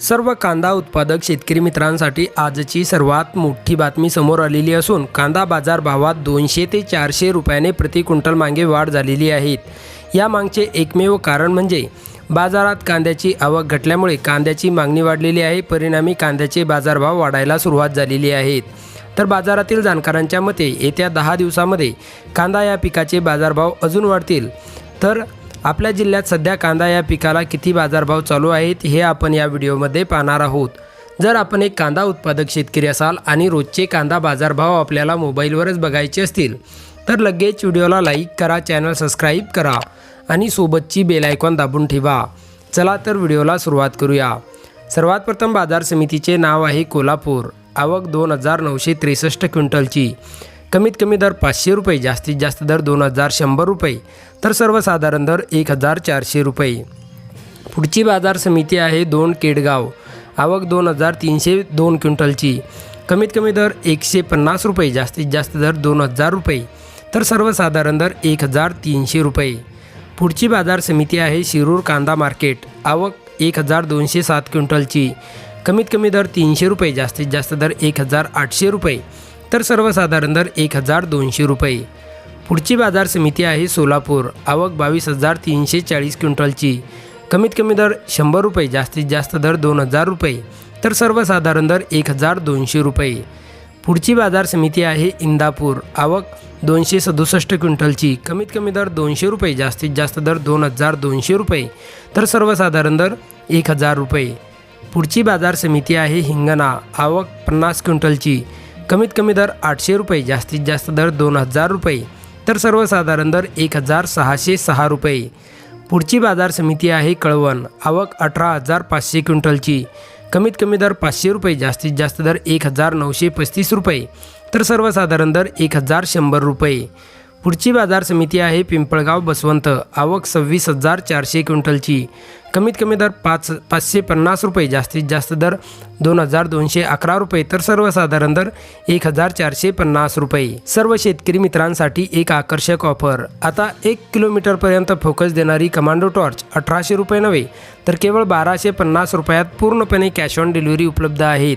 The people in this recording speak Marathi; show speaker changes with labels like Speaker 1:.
Speaker 1: सर्व कांदा उत्पादक शेतकरी मित्रांसाठी आजची सर्वात मोठी बातमी समोर आलेली असून कांदा बाजार भावात दोनशे ते चारशे रुपयाने प्रति क्विंटल मागे वाढ झालेली आहेत या मागचे एकमेव कारण म्हणजे बाजारात कांद्याची आवक घटल्यामुळे कांद्याची मागणी वाढलेली आहे. परिणामी कांद्याचे बाजारभाव वाढायला सुरुवात झालेली आहेत तर बाजारातील जाणकारांच्या मते येत्या दहा दिवसामध्ये कांदा या पिकाचे बाजारभाव अजून वाढतील. तर आपल्या जिल्ह्यात सध्या कांदा या पिकाला किती बाजारभाव चालू आहेत हे आपण या व्हिडिओमध्ये पाहणार आहोत. जर आपण एक कांदा उत्पादक शेतकरी असाल आणि रोजचे कांदा बाजारभाव आपल्याला मोबाईलवरच बघायचे असतील तर लगेच व्हिडिओला लाईक करा चॅनल सबस्क्राईब करा आणि सोबतची बेल आयकॉन दाबून ठेवा. चला तर व्हिडिओला सुरुवात करूया. सर्वात प्रथम बाजार समितीचे नाव आहे कोल्हापूर. आवक दोन हजार नऊशे त्रेसष्ट क्विंटलची. कमीत कमी दर पाचशे रुपये जास्तीत जास्त दर दोन हजार शंभर रुपये तर सर्वसाधारण दर एक हजार चारशे रुपये. पुढची बाजार समिती आहे दोन केडगाव आवक दोन हजार तीनशे दोन क्विंटलची. कमीत कमी दर एकशे पन्नास रुपये जास्तीत जास्त दर दोन हजार रुपये तर सर्वसाधारण दर एक हजार तीनशे रुपये. पुढची बाजार समिती आहे शिरूर कांदा मार्केट आवक एक हजार दोनशे सात क्विंटलची. कमीत कमी दर तीनशे रुपये जास्तीत जास्त दर एक हजार आठशे रुपये तर सर्वसाधारण दर एक हजार दोनशे रुपये. पुढची बाजार समिती आहे सोलापूर. आवक बावीस हजार तीनशे चाळीस क्विंटलची. कमीत कमी दर शंभर रुपये जास्तीत जास्त दर दोन हजार रुपये. तर सर्वसाधारण दर एक हजार दोनशे रुपये. पुढची बाजार समिती आहे इंदापूर. आवक दोनशे सदुसष्ट क्विंटलची. कमीत कमी दर दोनशे रुपये जास्तीत जास्त दर दोन हजार दोनशे रुपये. तर सर्वसाधारण दर एक हजार रुपये. पुढची बाजार समिती आहे हिंगणा. आवक पन्नास क्विंटलची. कमीत कमी दर आठशे रुपये जास्तीत जास्त दर दोन हजार रुपये तर सर्वसाधारण दर एक हजार सहाशे सहा रुपये. पुढची बाजार समिती आहे कळवण आवक अठरा हजार पाचशे क्विंटलची. कमीत कमी दर पाचशे रुपये जास्तीत जास्त दर एक हजार नऊशे पस्तीस रुपये तर सर्वसाधारण दर एक हजार शंभर रुपये. पुढची बाजार समिती आहे पिंपळगाव बसवंत. आवक सव्वीस हजार चारशे क्विंटलची. कमीत कमी दर पाच पाचशे पन्नास रुपये जास्तीत जास्त दर दोन हजार दोनशे अकरा रुपये तर सर्वसाधारण दर एक हजार चारशे पन्नास रुपये. सर्व शेतकरी मित्रांसाठी एक आकर्षक ऑफर. आता एक किलोमीटरपर्यंत फोकस देणारी कमांडो टॉर्च अठराशे रुपये नव्हे तर केवळ बाराशे पन्नास रुपयात पूर्णपणे कॅश ऑन डिलिव्हरी उपलब्ध आहेत.